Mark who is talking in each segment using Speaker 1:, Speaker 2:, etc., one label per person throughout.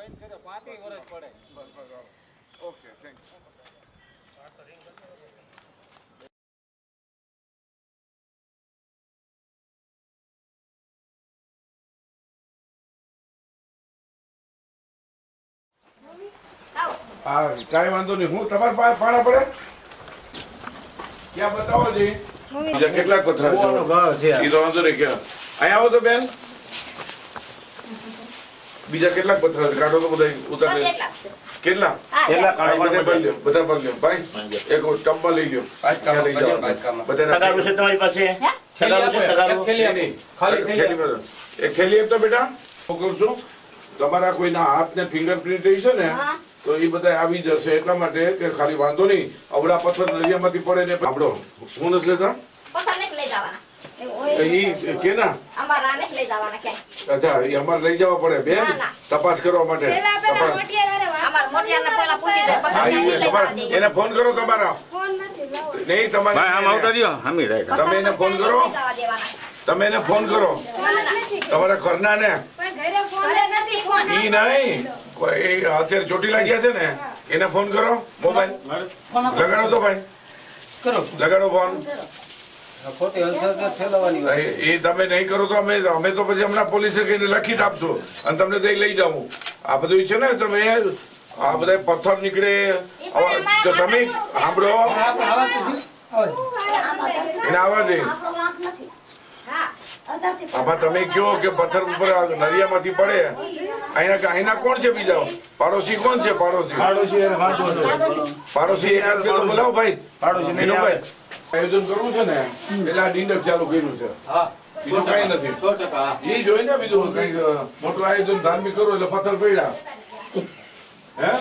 Speaker 1: બંધ કર્યો પાંત્રી વર્ષ પડે.
Speaker 2: ઓકે થેન્ક યુ હા કાંઈ વાંધો નહીં. હું તમારા પાસે પાણા પડે? ક્યાં બતાવો જી? કેટલાક પથરા છે. ઈ તો વાંધો નહીં ક્યાં? અહીંયા આવો તો બેન. બીજા કેટલાક પથરા કાઢો તો બધા ઉતારી કેટલા?
Speaker 3: કેટલા
Speaker 2: કાઢો બધા ભરી લ્યો બધા ભરી લ્યો. ભાઈ એક ટબ્બા લઈ લ્યો. લઈ જાઓ
Speaker 3: તગારું છે તમારી પાસે.
Speaker 2: એક થેલી આપતો બેટા? હું કહું છું તમારા કોઈના હાથને ફિંગરપ્રિન્ટ રહી છે ને તો એ બધા આવી જશે એટલા માટે કે ખાલી વાંધો નહીં. અવડા પથ્થર દરિયામાંથી પડે ને આપડો હું નથી લેતા
Speaker 4: પોતાને જ લઈ જવાના આને લઈ જવાના
Speaker 2: અચ્છા એ અમારે લઈ જવા પડે બેન. તપાસ કરવા માટે. તપાસ.
Speaker 4: અમારા મોટિયાને પહેલા પૂછી દે પછી
Speaker 2: હા,
Speaker 4: ત્યાં
Speaker 2: ઈ
Speaker 4: નહીં લઈ જવા
Speaker 2: તમારે-
Speaker 4: દઈએ.
Speaker 2: એને ફોન કરો તમારા. નહીં તમારે
Speaker 1: હમી રહે
Speaker 2: તમે એને ફોન કરો. તમે એને ફોન કરો. તમારા ઘરના ને
Speaker 4: ઘરે નથી.
Speaker 2: ઈ નહીં. અત્યારે ચોટી લાગ્યા છે ને એને ફોન કરો. મોબાઈલ. લગાડો તો ભાઈ.
Speaker 1: કરો.
Speaker 2: લગાડો ફોન. એ એ તમે નહીં કરો તો અમે અમે તો પછી હમણાં પોલીસે કહીને લખી જ આપશો. અને તમને તો લઈ જાઉં. આ બધું છે ને તમે આ બધા પથ્થર નીકળે. જો તમે સાંભળો. એને આવવા દે. આમાં તમે કયો કે પથ્થર ઉપર નરિયામાંથી પડે? અહીંના અહીંના કોણ છે બીજા? પાડોશી કોણ છે? પાડોશી.
Speaker 3: પાડોશી
Speaker 2: એકાદ તો બોલાવો ભાઈ.
Speaker 3: પાડોશી
Speaker 2: વિનુભાઈ. આયોજન કરવું છે ને એટલે આ ડીંડક ચાલુ કર્યું છે.
Speaker 1: હા.
Speaker 2: બીજું કઈ નથી.
Speaker 1: સો ટકા. હા.
Speaker 2: એ જોઈ ને બીજું કઈ મોટું આયોજન ધાર્મિક કરો એટલે પથ્થર પડ્યા. હે?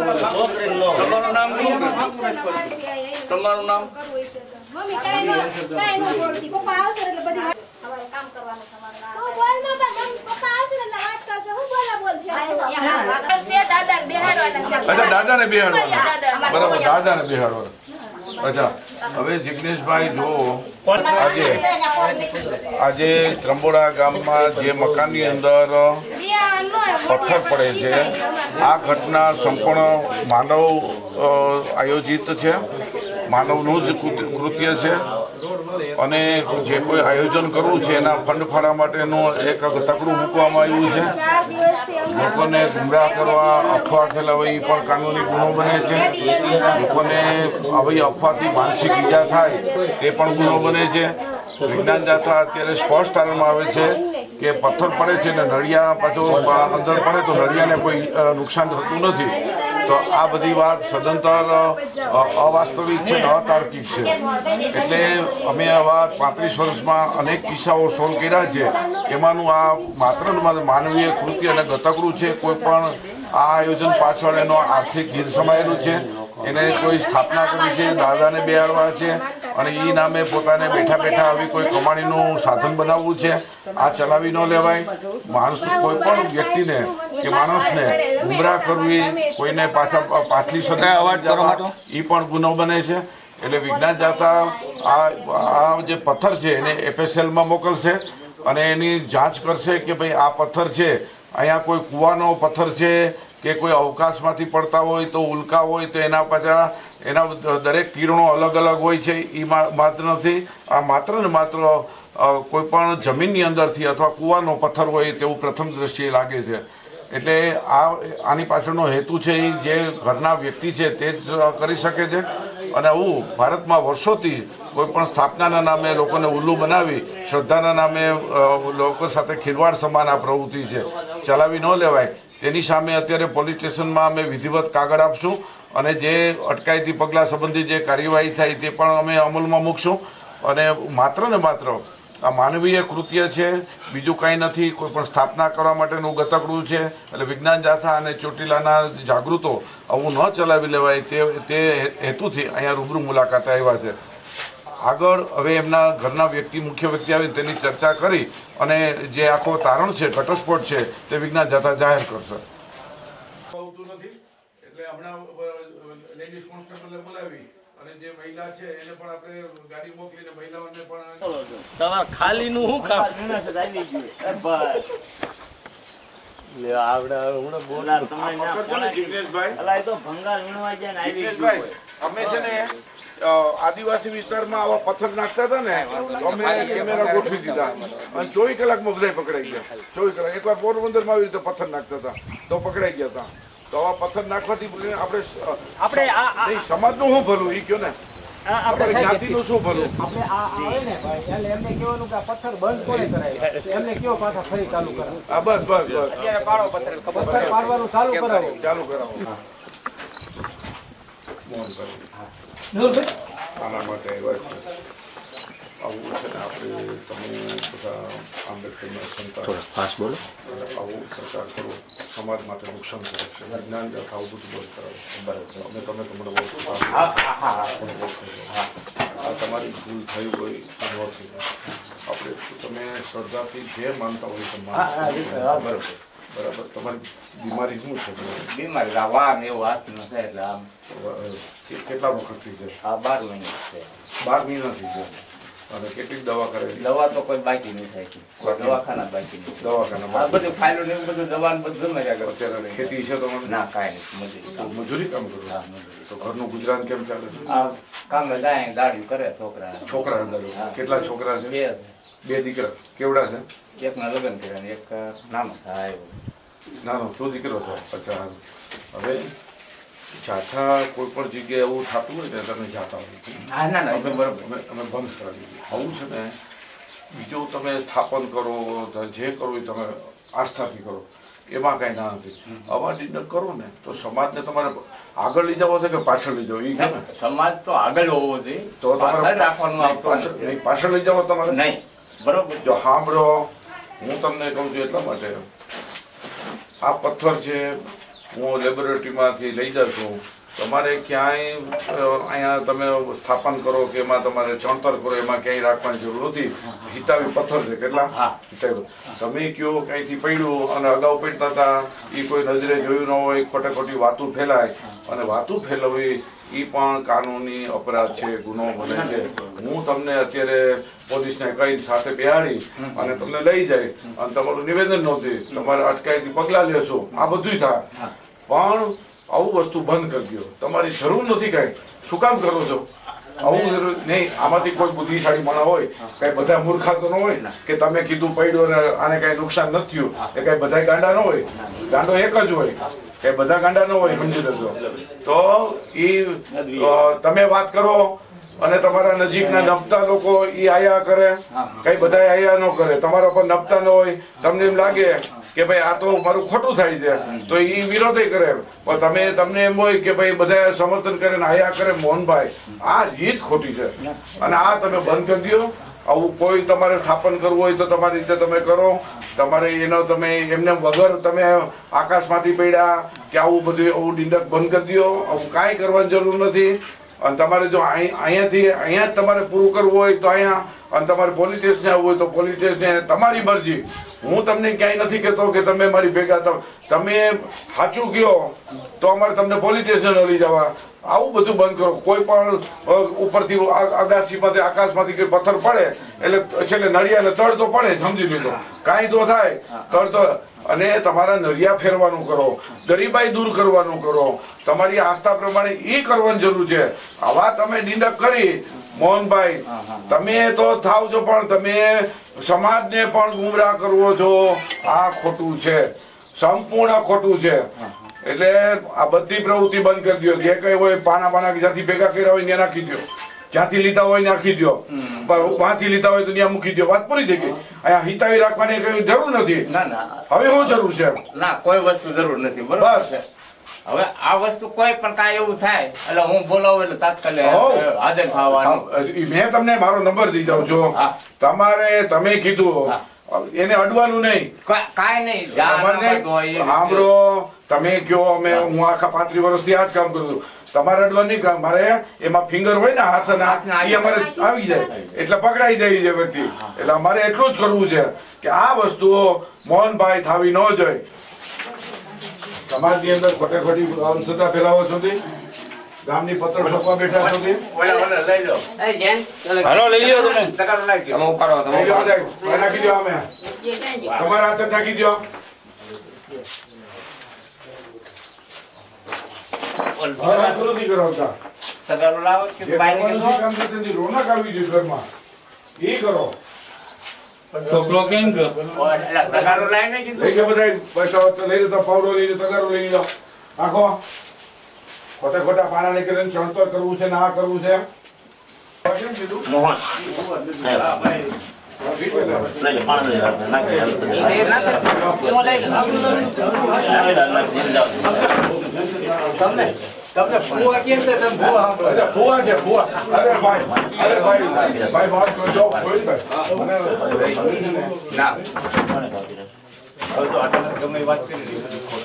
Speaker 3: તમારું નામ તમારું નામ?
Speaker 5: મમ્મી કાંઈ ન- કાંઈ ન બોલતી. પપ્પા આવશે એટલે બધી
Speaker 4: કામ કરવાનું તમારે આ
Speaker 5: તું બોલ ન પણ મમ્મી- પપ્પા આવશે એટલે વાત કરશે. હું બોલા બોલ થયા છો?
Speaker 4: અહીંયા હાથ વાગા.
Speaker 5: છે દાદાને બેહાડવાના છે.
Speaker 2: અચ્છા, દાદાને બેહાડવાના.
Speaker 4: દાદા.
Speaker 2: બરાબર, દાદાને બેહાડવાના. અચ્છા, હવે જિગ્નેશભાઈ જો આજે આજે ત્રંબોડા ગામમાં જે મકાનની અંદર પથ્થર પડે છે, આ ઘટના સંપૂર્ણ માનવ આયોજિત છે. માનવનું જ કૃત્ય- છે. અને જે કોઈ આયોજન કરવું છે એના ફંડ ફાળા માટેનું એક તકડું મૂકવામાં આવ્યું છે. લોકોને ગુમરા કરવા, અફવા ફેલાવવી એ પણ કાનૂની ગુનો બને છે. લોકોને આવી અફવાથી માનસિક ઈજા થાય, તે પણ ગુનો બને છે. વિજ્ઞાન જાતા અત્યારે સ્પષ્ટ તારણમાં આવે છે કે પથ્થર પડે છે ને નળિયા પાછો અંદર પડે તો નળિયાને કોઈ નુકસાન થતું નથી. તો આ બધી વાત સદંતર અવાસ્તવિક છે અતાર્કિક છે. એટલે અમે આવા પાંત્રીસ વર્ષમાં અનેક કિસ્સાઓ સોલ્વ કર્યા છે. એમાંનું આ માત્ર માનવીય કૃત્ય અને ગતકડું છે. કોઈ પણ આ આયોજન પાછળ એનો આર્થિક ગીર સમાયેલું છે. એને કોઈ સ્થાપના કરી છે દાદાને બેહાડવા છે અને એ નામે પોતાને બેઠા બેઠા આવી કોઈ કમાણીનું સાધન બનાવવું છે. આ ચલાવી ન લેવાય. માણસ કોઈ પણ વ્યક્તિને કે માણસને ગુમરાહ કરવી કોઈને પાછા પાછલી સદી એ પણ ગુનો બને છે. એટલે વિજ્ઞાન જાતા આ આ જે પથ્થર છે એને એફએસએલમાં મોકલશે અને એની જાંચ કરશે કે ભાઈ આ પથ્થર છે. અહીંયા કોઈ કૂવાનો પથ્થર છે. કે કોઈ અવકાશમાંથી પડતા હોય તો ઉલ્કા હોય તો એના પાછા એના દરેક કિરણો અલગ અલગ હોય છે એ માત્ર નથી. આ માત્ર ને માત્ર કોઈ પણ જમીનની અંદરથી અથવા કૂવાનો પથ્થર હોય તેવું પ્રથમ દ્રષ્ટિએ લાગે છે. એટલે આ, આની પાછળનો હેતુ છે એ જે ઘરના વ્યક્તિ છે તે જ કરી શકે છે. અને આવું ભારતમાં વર્ષોથી કોઈ પણ સ્થાપનાના નામે લોકોને ઉલ્લુ બનાવી, શ્રદ્ધાના નામે લોકો સાથે ખીલવાડ સમાન આ પ્રવૃત્તિ છે. ચલાવી ન લેવાય. તેની સામે અત્યારે પોલીસ સ્ટેશનમાં અમે વિધિવત કાગળ આપશું અને જે અટકાયતી પગલાં સંબંધી જે કાર્યવાહી થાય તે પણ અમે અમલમાં મૂકશું. અને માત્ર ને માત્ર આ માનવીય કૃત્ય છે, બીજું કાંઈ નથી, કોઈ પણ સ્થાપના કરવા માટેનું ગતકડું છે, એટલે વિજ્ઞાન જાથા અને ચોટીલાના જાગૃતો આવું ન ચલાવી લેવાય તે તે હેતુથી અહીંયા રૂબરૂ મુલાકાત આવ્યા છે. આગળ હવે એમના ઘરના વ્યક્તિ મુખ્ય વ્યક્તિ આવે તેની ચર્ચા કરી અને જે આખો તારણ છે ઘટસ્ફોટ છે તે વિજ્ઞાન જાથા જાહેર કરશે. એટલે હમણાં લેડીઝ કોન્સ્ટેબલને બોલાવી અને જે મહિલા છે એને પણ આપણે ગાડી મોકલીને મહિલાઓને પણ
Speaker 3: તમારે ખાલી નું શું કામ? ગયું લે આવડે હમણાં બોલાર તમે ના
Speaker 2: પકડજો
Speaker 3: અલા એ તો ભંગાર વીણવા જાય ને આવી ગયું
Speaker 2: જિગ્નેશભાઈ. અમે છે ને આદિવાસી વિસ્તારમાં આવા પથ્થર નાખતા હતા ને અમે કેમેરા ગોઠવી દીધા. અને ચોવીસ કલાકમાં બધાય પકડાઈ ગયા. ચોવીસ કલાક. એકવાર પોરબંદરમાં આવી રીતે પથ્થર નાખતા હતા તો પકડાઈ ગયા હતા. તો આવા પથ્થર નાખવાથી આપણે
Speaker 3: આપણે
Speaker 2: સમાજનું શું ભલું? એ કયો ને?
Speaker 3: આપણે
Speaker 2: જાતિનું શું ભલું?
Speaker 1: આપણે આ આવે ને ભાઈ એટલે એમને કહેવાનું કે આ પથ્થર બંધ કોને કરાય? એમને કયો પાછા ફરી ચાલુ કરાવો
Speaker 2: આ બસ બસ બસ.
Speaker 1: પથ્થર પાડવાનું ચાલુ કરાવો.
Speaker 2: ચાલુ કરાવો. મોહન કરો.
Speaker 1: નૂરભાઈ
Speaker 2: આના માટે આવ્યા છે. આવું છે ને આપણે તમે બધા આંબેડકરના સંતાન.
Speaker 3: ફાસ્ટ બોલો.
Speaker 2: આવું પ્રચાર કરો. સમાજ માટે નુકસાન કરે છે. વિજ્ઞાન જાત આવું બધું બંધ કરાવો અમે તમે તમને બહુ. આ તમારી ભૂલ થઈ હોય ન થઈ આપણે તમે શ્રદ્ધાથી જે માનતા હોય તે બરાબર. બરાબર તમારી બીમારી શું છે?
Speaker 6: બીમારી આ વાર એવું ન થાય એટલે આમ.
Speaker 2: કેટલા વખતથી છે?
Speaker 6: આ બાર મહિના છે.
Speaker 2: બાર મહિનાથી છે? અને કેટલીક દવા કરેલી?
Speaker 6: દવા તો કોઈ બાકી નહીં થાય દવાખાના બાકી નહીં આ
Speaker 2: દવાખાનામાં
Speaker 6: બધું ફાઇલો ને બધું દવા ને બધું ગમે ત્યાં
Speaker 2: અત્યારે ખેતી છે તો
Speaker 6: ના કાંઈ નહીં. મજૂરી કામ.
Speaker 2: મજૂરી કામ કરો?
Speaker 6: હા, મજૂરી.
Speaker 2: તો ઘરનું ગુજરાન કેમ ચાલે છે?
Speaker 6: આ કામે જાય દાડી કરે છોકરા.
Speaker 2: છોકરા અંદર. કેટલા છોકરા છે?
Speaker 6: બે.
Speaker 2: બે દીકરા. કેવડા છે?
Speaker 6: એકના લગ્ન કર્યા ને એક નાનો થાય
Speaker 2: નાનો. તો દીકરો છે. અચ્છા હવે જાથા કોઈ પણ જગ્યાએ એવું થતું હોય ને તમે જાતા હોય
Speaker 6: ના ના ના
Speaker 2: અમે
Speaker 6: બરાબર.
Speaker 2: અમે બંધ કરાવી દીધું. આવું છે ને બીજું તમે સ્થાપન કરો જે કરો એ તમે આસ્થાથી કરો. એમાં કાંઈ ના નથી આવા ડિનર કરો ને તો સમાજને તમારે આગળ લઈ જવો છે કે પાછળ લઈ જવો? એ
Speaker 6: સમાજ તો આગળ હોવો જોઈએ.
Speaker 2: તો તમારે પાછળ લઈ જવો તમારે?
Speaker 6: નહીં. બરોબર?
Speaker 2: જો સાંભળો હું તમને કહું છું એટલા માટે. આ પથ્થર છે હું લેબોરેટરીમાંથી લઈ જાઉં છું. તમારે ક્યાંય અહીંયા તમે સ્થાપન કરો કે એમાં તમારે ચણતર કરો એમાં ક્યાંય રાખવાની જરૂર નથી. હિતાવી પથ્થર છે કેટલા. તમે કયો ક્યાંયથી પડ્યું અને અગાઉ પડતા હતા એ કોઈ નજરે જોયું ન હોય ખોટે ખોટી વાતું ફેલાય. અને વાતું ફેલાવવી એ પણ કાનૂની અપરાધ છે ગુનો બને છે. હું તમને અત્યારે પોલીસને કઈ સાથે બેહાડી અને તમને લઈ જાય અને તમારું નિવેદન નહોતી તમારે અટકાયતી પગલાં લેશો આ બધું થાય. પણ આવું વસ્તુ બંધ કરી દો તમારી જરૂર નથી કાંઈ. શું કામ કરો છો? આવું જરૂર નહીં આમાંથી કોઈ બુદ્ધિશાળી માણસ હોય કઈ બધા મૂર્ખા તો ન હોય કે તમે કીધું પડ્યું અને આને કઈ નુકસાન નથી થયું એ કઈ બધા ગાંડા ન હોય. ગાંડો એક જ હોય. કે બધા ગાંડા ન હોય સમજી લેજો. તો એ તમે વાત કરો અને તમારા નજીકના નપતા લોકો ઈ આયા કરે. કઈ બધા આયા ન કરે. તમારા પર નપતા ન હોય. તમને એમ લાગે કે ભાઈ આ તો મારું ખોટું થાય છે. તો ઈ વિરોધ કરે. પણ તમે તમને એમ હોય કે ભાઈ બધા સમર્થન કરે ને આયા કરે મોહનભાઈ. આ રીત ખોટી છે. અને આ તમે બંધ કરી દો આવું કોઈ તમારે સ્થાપન કરવું હોય તો તમારી રીતે તમે કરો. તમારે એનો તમે એમને વગર તમે આકાશમાંથી પડ્યા કે આવું બધું આવું ડિંડક બંધ કરી દો આવું કાંઈ કરવાની જરૂર નથી. અને તમારે જો અહીં- અહીંયાથી, અહીંયા જ તમારે પૂરું કરવું હોય તો અહીંયા, અને તમારે પોલીસ સ્ટેશને આવવું હોય તો પોલીસ સ્ટેશને તમારી મરજી. હું તમને ક્યાંય નથી કહેતો કે તમે મારી ભેગા તમે સાચું કહો તો અમારે તમને પોલીસ સ્ટેશને લઈ જવા. આવું બધું બંધ કરો. કોઈ પણ ઉપરથી અગાસીમાંથી આકાશમાંથી કોઈ પથ્થર પડે એટલે છેલ્લે નળિયા તળ તો પડે સમજી લીધો કાંઈ તો થાય. તળ તો અને તમારા નરિયા ફેરવાનું કરો. ગરીબાઈ દૂર કરવાનું કરો. તમારી આસ્થા પ્રમાણે એ કરવાની જરૂર છે. આવા તમે નિંદક કરી મોહનભાઈ. તમે તો થાવ છો પણ તમે સમાજને પણ ગુમરાહ કરવો છો. આ ખોટું છે. સંપૂર્ણ ખોટું છે. એટલે આ બધી પ્રવૃત્તિ બંધ કરી દો જે કઈ હોય પાના પાના જ્યાંથી ભેગા કર્યા હોય ત્યાં નાખી દો જ્યાંથી લીધા હોય નાખી દો પણ વાંથી લીધા હોય તો ત્યાં મૂકી દો વાત પૂરી થઈ ગઈ. અહીંયા હિતાવી રાખવાની કઈ જરૂર નથી.
Speaker 6: ના ના.
Speaker 2: હવે શું જરૂર છે?
Speaker 6: ના કોઈ વસ્તુ જરૂર નથી. બરોબર છે. હવે આ વસ્તુ કોઈ પણ કાંઈ એવું થાય એટલે હું બોલાવું એટલે તાત્કાલિક. હાજર થવાનું.
Speaker 2: મેં તમને મારો નંબર દઈ દઉં છું તમારે તમે કીધું. એને અડવાનું નહીં.
Speaker 6: કાંઈ નહીં.
Speaker 2: તમારે. સાંભળો તમે કયો અમે હું. આખા પાંત્રીસ વર્ષથી આ જ કામ કરું છું. તમારે અડવા નહીં કામ. મારે એમાં ફિંગર હોય ને હાથ
Speaker 6: ના
Speaker 2: એ અમારે આવી જાય. એટલે પકડાઈ જાય છે વ્યક્તિ. એટલે અમારે એટલું જ કરવું છે કે આ વસ્તુઓ મોહનભાઈ થાવી ન જોઈએ. સમાજની અંદર ખોટે ખોટી અંધશ્રદ્ધા ફેલાવો છો ગામની પત્ર ઠોકવા બેઠા છો કે?
Speaker 6: ઓલા ઓલા લઈ લો.
Speaker 3: હાલો લઈ લ્યો તમે.
Speaker 2: જાઓ બધાય. ભાઈ નાખી દો અમે. તમારા હાથે નાખી દો
Speaker 3: છોકરો કેમ
Speaker 6: તગારો
Speaker 2: લઈ જાઓ પૈસા તો લઈ લો પાવડો લઈ લો તગારો લઈ લો આખો ખોટા ખોટા પાણા નીકળીને ચણતર કરવું છે ના કરવું છે
Speaker 3: મોહન.
Speaker 2: ને?
Speaker 6: હવે તો આટલા ગમે વાત કરી.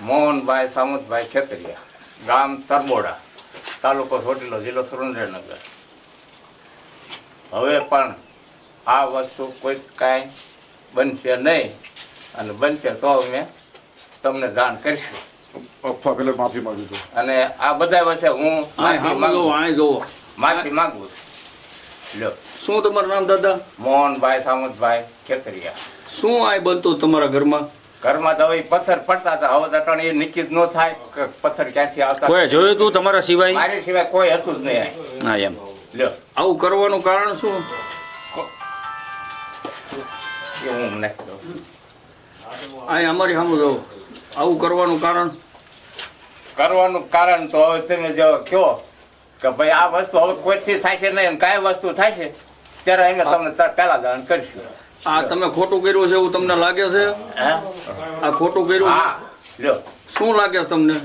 Speaker 6: મોહનભાઈ, સામંતભાઈ ખેતરિયા, ગામ તરબોડા, તાલુકો ચોટીલો, જિલ્લો સુરેન્દ્રનગર. હવે પણ આ વસ્તુ કોઈ કાંઈ બનશે નહીં. અને બનશે તો અમે તમને જાણ કરીશું.
Speaker 2: અફવા પેલે માફી માંગુ છું.
Speaker 6: અને આ બધા વચ્ચે હું માફી
Speaker 3: જોવો
Speaker 6: માફી માંગુ છું. લ્યો
Speaker 3: શું તમારું નામ દાદા?
Speaker 6: મોહનભાઈ સામંતભાઈ ખેતરિયા
Speaker 3: શું આય બનતું તમારા ઘરમાં?
Speaker 6: ઘરમાં દવાઈ પથ્થર પડતા હતા. હવે તો એ નિશ્ચિત ન થાય. પથ્થર ક્યાંથી આવતા?
Speaker 3: કોઈ જોયું તું તમારા સિવાય?
Speaker 6: મારી સિવાય કોઈ હતું જ નહીં.
Speaker 3: હા એમ.
Speaker 6: લ્યો
Speaker 3: આવું કરવાનું કારણ શું?
Speaker 6: એ હું નાખી દઉં.
Speaker 3: આ અમારી સામે જો આવું કરવાનું કારણ?
Speaker 6: કરવાનું કારણ તો હવે તમે જો કહો કે ભાઈ આ વસ્તુ હવે કોઈથી થાય છે નહીં કાંઈ વસ્તુ થાય છે ત્યારે અમે તમને પહેલા દાન કરીશું.
Speaker 3: આ તમે ખોટું કર્યું છે એવું તમને લાગે છે?
Speaker 6: હે?
Speaker 3: આ ખોટું કર્યું
Speaker 6: હા જો
Speaker 3: શું લાગે છે તમને?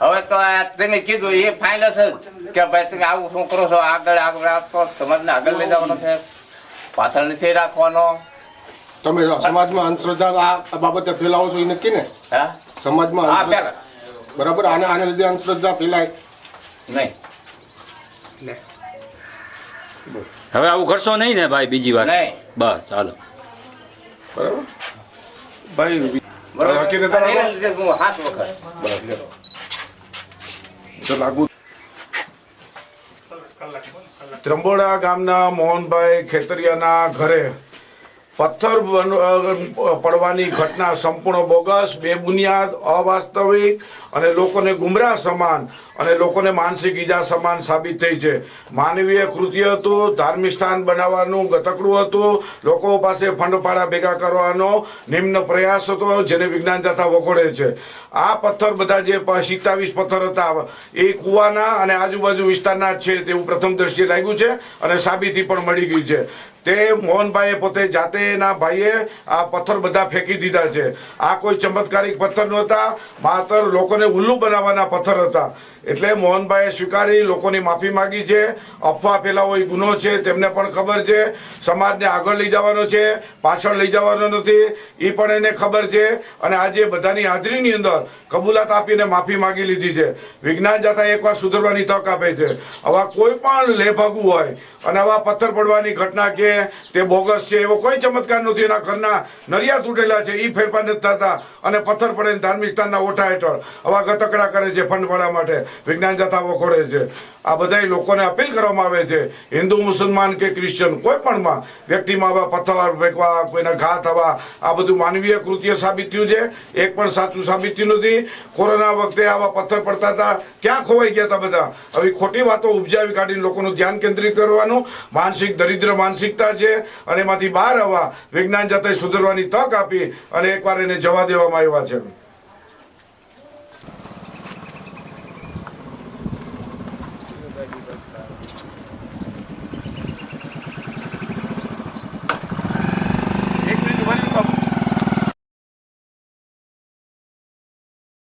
Speaker 6: હવે તો તેને કીધું એ ફાઇનલ છે કે ભાઈ તમે આવું શું કરો છો? આગળ આગળ આપતો સમાજને આગળ લઈ જવાનો છે. પાછળ નથી રાખવાનો.
Speaker 7: તમે સમાજમાં અંધશ્રદ્ધા આ બાબતે ફેલાવો છો એ નક્કી ને?
Speaker 6: હા?
Speaker 7: સમાજમાં
Speaker 6: હા
Speaker 7: બરાબર? આને આને લીધે અંધશ્રદ્ધા ફેલાય.
Speaker 6: નહીં.
Speaker 8: હવે આવું કરશો નહીં ને ભાઈ બીજી વાર? બસ ચાલો
Speaker 2: બરાબર? ભાઈ
Speaker 6: બરોબર. એના હાથ વખત.
Speaker 2: તો ત્રંબોડા ગામના મોહનભાઈ ખેતરિયાના ઘરે પથ્થર પડવાની ઘટના સંપૂર્ણ બોગસ બેબુનિયાદ અવાસ્તવિક અને લોકોને ગુમરાહ સમાન અને લોકોને માનસિક ઈજા સમાન સાબિત થઈ છે. માનવીય કૃત્ય હતું ધાર્મિક સ્થાન બનાવવાનું ગતકડું હતું. લોકો પાસે ફંડપાળા ભેગા કરવાનો નિમ્ન પ્રયાસ હતો, જેને વિજ્ઞાન તથા વખોડે છે. આ પથ્થર બધા જે સિત્તાવીસ પથ્થર હતા, એ કુવાના અને આજુબાજુ વિસ્તારના છે તેવું પ્રથમ દ્રષ્ટિએ લાગ્યું છે અને સાબિતી પણ મળી ગઈ છે. તે મોહનભાઈએ પોતે જાતે એના ભાઈએ આ પથ્થર બધા ફેંકી દીધા છે. આ કોઈ ચમત્કારિક પથ્થર નહોતા, માત્ર લોકોને ઉલ્લુ બનાવવાના પથ્થર હતા. એટલે મોહનભાઈએ સ્વીકારી, લોકોની માફી માગી છે. અફવા ફેલાવો એ ગુનો છે, તેમને પણ ખબર છે. સમાજને આગળ લઈ જવાનો છે, પાછળ લઈ જવાનો નથી એ પણ એને ખબર છે. અને આજે બધાની હાજરીની અંદર કબૂલાત આપીને માફી માગી લીધી છે. વિજ્ઞાન જતા એકવાર સુધરવાની તક આપે છે. આવા કોઈ પણ લેભાગુ હોય અને આવા પથ્થર પડવાની ઘટના કે તે બોગસ છે, એવો કોઈ ચમત્કાર નથી. એના ઘરના નરિયા તૂટેલા છે એ ફેરફાર નથી થતા. અને પથ્થર પડે ધાર્મિક સ્થાનના ઓઠા હેઠળ. આવા ગતકડા કરે છે ફંડ ભરવા માટે. વિજ્ઞાન જથ્થા વખોડે છે. આ બધા લોકોને અપીલ કરવામાં આવે છે. હિન્દુ, મુસલમાન કે ક્રિશ્ચન કોઈ પણમાં વ્યક્તિમાં આવા પથ્થર ફેંકવા, કોઈના ઘા થવા, આ બધું માનવીય કૃત્ય સાબિત થયું છે. એક પણ સાચું સાબિત થયું નથી. કોરોના વખતે આવા પથ્થર પડતા હતા. ક્યાં ખોવાઈ ગયા હતા બધા? આવી ખોટી વાતો ઉપજાવી કાઢીને લોકોનું ધ્યાન કેન્દ્રિત કરવાનું માનસિક દરિદ્ર માનસિકતા છે. અને એમાંથી બહાર આવવા વિજ્ઞાન જતે સુધરવાની તક આપી અને એકવાર એને જવા દેવામાં આવ્યા છે